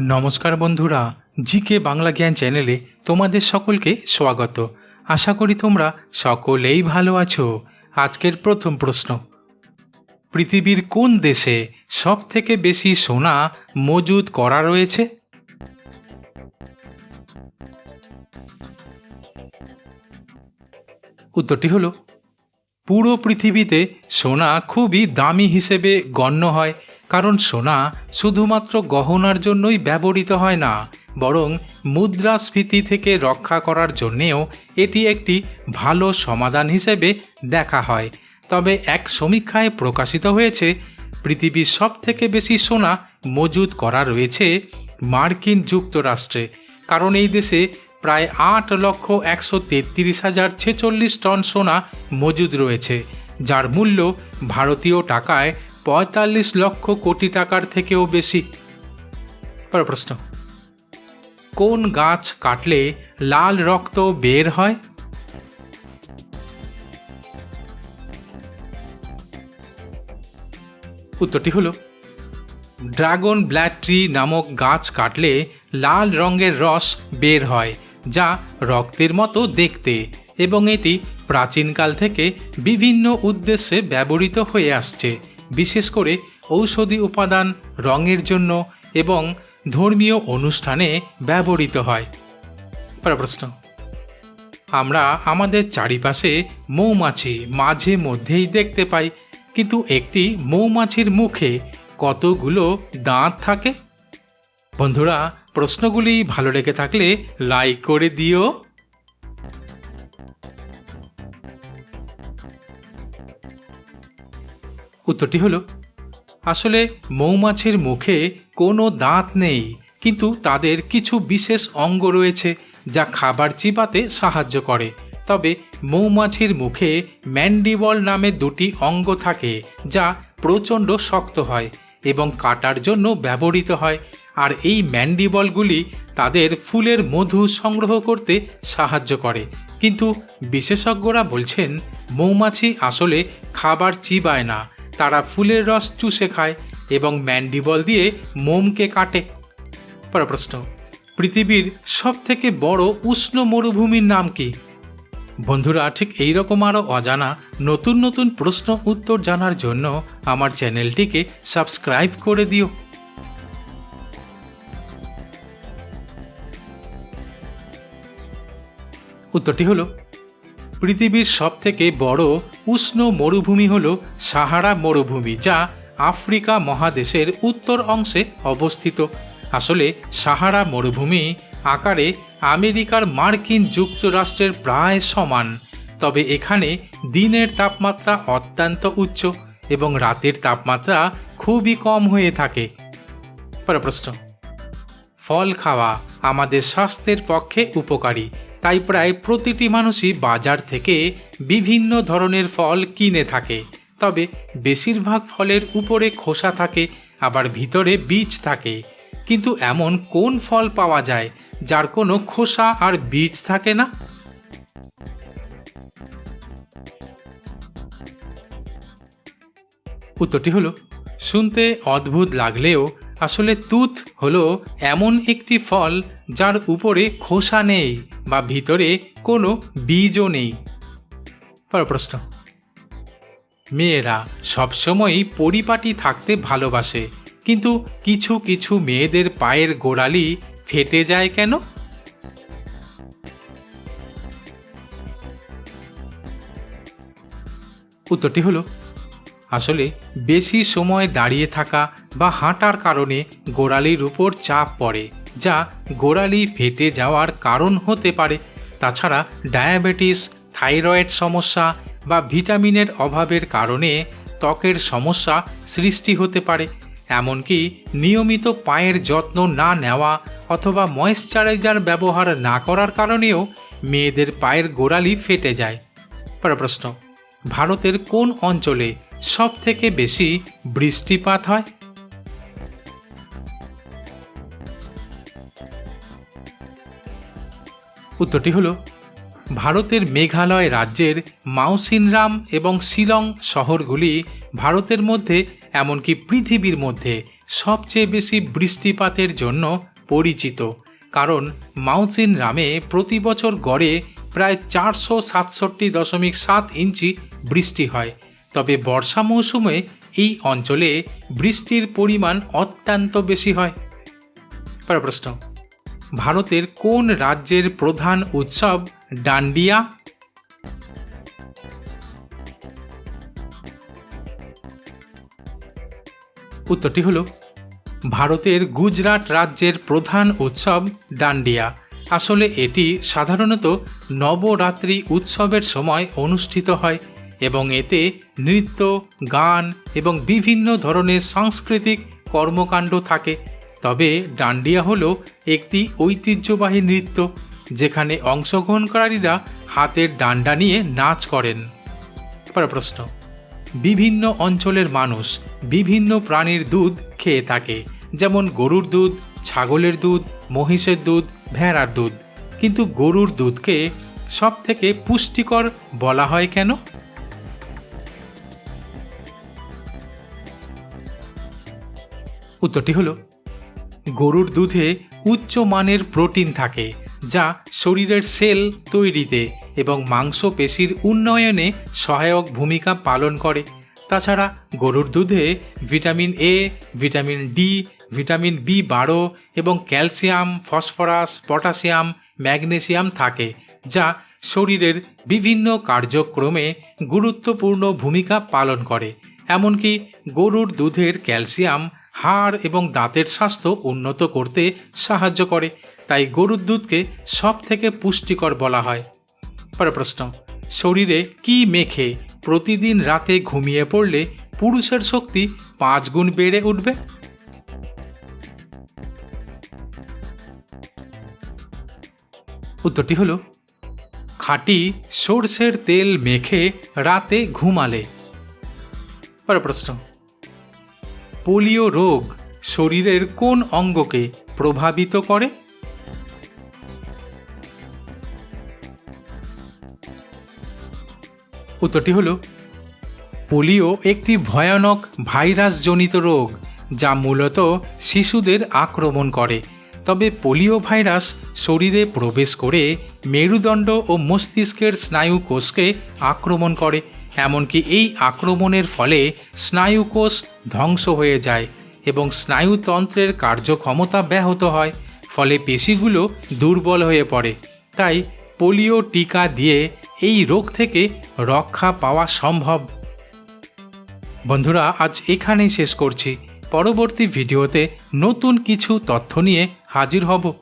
নমস্কার বন্ধুরা, জিকে বাংলা জ্ঞান চ্যানেলে তোমাদের সকলকে স্বাগত। আশা করি তোমরা সকলেই ভালো আছো। আজকের প্রথম প্রশ্ন। পৃথিবীর কোন দেশে সব থেকে বেশি সোনা মজুদ করা রয়েছে? উত্তরটি হলো, পুরো পৃথিবীতে সোনা খুবই দামি হিসেবে গণ্য হয় কারণ সোনা শুধুমাত্র গহনার জন্যই ব্যবহৃত হয় না, বরং মুদ্রাস্ফীতি থেকে রক্ষা করার জন্যেও এটি একটি ভালো সমাধান হিসেবে দেখা হয়। তবে এক সমীক্ষায় প্রকাশিত হয়েছে, পৃথিবীর সব থেকে বেশি সোনা মজুদ করা রয়েছে মার্কিন যুক্তরাষ্ট্রে, কারণ এই দেশে প্রায় আট লক্ষ একশো তেত্রিশ হাজার ছেচল্লিশ টন সোনা মজুদ রয়েছে, যার মূল্য ভারতীয় টাকায় পঁয়তাল্লিশ লক্ষ কোটি টাকার থেকেও বেশি। পরের প্রশ্ন। কোন গাছ কাটলে লাল রক্ত বের হয়? উত্তরটি হলো, ড্রাগন ব্ল্যাড ট্রি নামক গাছ কাটলে লাল রঙের রস বের হয়, যা রক্তের মতো দেখতে, এবং এটি প্রাচীনকাল থেকে বিভিন্ন উদ্দেশ্যে ব্যবহৃত হয়ে আসছে। বিশেষ করে ঔষধি উপাদান রঙের জন্য এবং ধর্মীয় অনুষ্ঠানে ব্যবহৃত হয়। প্রশ্ন। আমরা আমাদের চারিপাশে মৌমাছি মাঝে মধ্যেই দেখতে পাই, কিন্তু একটি মৌমাছির মুখে কতগুলো দাঁত থাকে? বন্ধুরা, প্রশ্নগুলি ভালো লেগে থাকলে লাইক করে দিও। উত্তরটি হলো, আসলে মৌমাছির মুখে কোনো দাঁত নেই, কিন্তু তাদের কিছু বিশেষ অঙ্গ রয়েছে যা খাবার চিবাতে সাহায্য করে। তবে মৌমাছির মুখে ম্যান্ডিবল নামে দুটি অঙ্গ থাকে যা প্রচণ্ড শক্ত হয় এবং কাটার জন্য ব্যবহৃত হয়, আর এই ম্যান্ডিবলগুলি তাদের ফুলের মধু সংগ্রহ করতে সাহায্য করে। কিন্তু বিশেষজ্ঞরা বলছেন, মৌমাছি আসলে খাবার চিবায় না। তারা ফুলের রস চুষে খায় এবং ম্যান্ডিবল দিয়ে মোমকে কাটে। পরের প্রশ্ন, পৃথিবীর সব থেকে বড় উষ্ণ মরুভূমির নাম কি? বন্ধুরা, ঠিক এইরকম আরও অজানা নতুন নতুন প্রশ্ন উত্তর জানার জন্য আমার চ্যানেলটিকে সাবস্ক্রাইব করে দিও। উত্তরটি হলো পৃথিবীর সবথেকে বড় উষ্ণ মরুভূমি হল সাহারা মরুভূমি, যা আফ্রিকা মহাদেশের উত্তর অংশে অবস্থিত। আসলে সাহারা মরুভূমি আকারে আমেরিকার মার্কিন যুক্তরাষ্ট্রের প্রায় সমান, তবে এখানে দিনের তাপমাত্রা অত্যন্ত উচ্চ এবং রাতের তাপমাত্রা খুবই কম হয়ে থাকে। প্রশ্ন, ফল খাওয়া আমাদের স্বাস্থ্যের পক্ষে উপকারী? তাই প্রায় প্রতিটি মানুষই বাজার থেকে বিভিন্ন ধরনের ফল কিনে থাকে। তবে বেশিরভাগ ফলের উপরে খোসা থাকে, আবার ভিতরে বীজ থাকে। কিন্তু এমন কোন ফল পাওয়া যায় যার কোনো খোসা আর বীজ থাকে না? উত্তরটি হলো, শুনতে অদ্ভুত লাগলেও আসলে তুত হলো এমন একটি ফল যার উপরে খোসা নেই বা ভিতরে কোনো বীজও নেই। পরের প্রশ্ন। মেয়েরা সবসময়ই পরিপাটি থাকতে ভালোবাসে, কিন্তু কিছু কিছু মেয়েদের পায়ের গোড়ালি ফেটে যায় কেন? উত্তরটি হলো আসলে বেশি সময় দাঁড়িয়ে থাকা বা হাঁটার কারণে গোড়ালির উপর চাপ পড়ে, যা গোড়ালি ফেটে যাওয়ার কারণ হতে পারে। তাছাড়া ডায়াবেটিস, থাইরয়েড সমস্যা বা ভিটামিনের অভাবের কারণে ত্বকের সমস্যা সৃষ্টি হতে পারে। এমনকি নিয়মিত পায়ের যত্ন না নেওয়া অথবা ময়েশ্চারাইজার ব্যবহার না করার কারণেও মেয়েদের পায়ের গোড়ালি ফেটে যায়। পরের প্রশ্ন, ভারতের কোন অঞ্চলে সব থেকে বেশি বৃষ্টিপাত হয়? উত্তরটি হলো, ভারতের মেঘালয় রাজ্যের মাউসিনরাম এবং শিলং শহরগুলি ভারতের মধ্যে, এমনকি পৃথিবীর মধ্যে সবচেয়ে বেশি বৃষ্টিপাতের জন্য পরিচিত। কারণ মাউচিন রামে প্রতি বছর গড়ে প্রায় চারশো সাতষট্টি দশমিক সাত ইঞ্চি বৃষ্টি হয়। তবে বর্ষা মৌসুমে এই অঞ্চলে বৃষ্টির পরিমাণ অত্যন্ত বেশি হয়। প্রশ্ন ভারতের কোন রাজ্যের প্রধান উৎসব ডান্ডিয়া? উত্তরটি হল, ভারতের গুজরাট রাজ্যের প্রধান উৎসব ডান্ডিয়া। আসলে এটি সাধারণত নবরাত্রি উৎসবের সময় অনুষ্ঠিত হয়। এবং এতে নৃত্য, গান এবং বিভিন্ন ধরনের সাংস্কৃতিক কর্মকাণ্ড থাকে। তবে ডান্ডিয়া হলো একটি ঐতিহ্যবাহী নৃত্য, যেখানে অংশগ্রহণকারীরা হাতের ডান্ডা নিয়ে নাচ করেন। প্রশ্ন, বিভিন্ন অঞ্চলের মানুষ বিভিন্ন প্রাণীর দুধ খেয়ে থাকে, যেমন গরুর দুধ, ছাগলের দুধ, মহিষের দুধ, ভেড়ার দুধ। কিন্তু গরুর দুধকে সব থেকে পুষ্টিকর বলা হয় কেন? উত্তরটি হলো, গরুর দুধে উচ্চ মানের প্রোটিন থাকে যা শরীরের সেল তৈরিতে এবং মাংসপেশির উন্নয়নে সহায়ক ভূমিকা পালন করে। তাছাড়া গরুর দুধে vitamin A vitamin D vitamin B বারো এবং ক্যালসিয়াম, ফসফরাস, পটাশিয়াম, ম্যাগনেসিয়াম থাকে যা শরীরের বিভিন্ন কার্যক্রমে গুরুত্বপূর্ণ ভূমিকা পালন করে। এমনকি গরুর দুধের ক্যালসিয়াম হাড় এবং দাঁতের স্বাস্থ্য উন্নত করতে সাহায্য করে, তাই গরুর দুধকে সব থেকে পুষ্টিকর বলা হয়। পরের প্রশ্ন, শরীরে কি মেখে প্রতিদিন রাতে ঘুমিয়ে পড়লে পুরুষের শক্তি পাঁচ গুণ বেড়ে উঠবে? উত্তরটি হলো, খাঁটি সর্ষের তেল মেখে রাতে ঘুমালে। পরের প্রশ্ন পোলিও রোগ শরীরের কোন অঙ্গকে প্রভাবিত করে? উত্তরটি হলো, পোলিও একটি ভয়ানক ভাইরাসজনিত রোগ যা মূলত শিশুদের আক্রমণ করে। তবে পোলিও ভাইরাস শরীরে প্রবেশ করে মেরুদণ্ড ও মস্তিষ্কের স্নায়ু কোষকে আক্রমণ করে। এমনকি এই আক্রমণের ফলে স্নায়ুকোষ ধ্বংস হয়ে যায় এবং স্নায়ুতন্ত্রের কার্যক্ষমতা ব্যাহত হয়, ফলে পেশিগুলো দুর্বল হয়ে পড়ে। তাই পোলিও টিকা দিয়ে এই রোগ থেকে রক্ষা পাওয়া সম্ভব। বন্ধুরা, আজ এখানেই শেষ করছি। পরবর্তী ভিডিওতে নতুন কিছু তথ্য নিয়ে হাজির হব।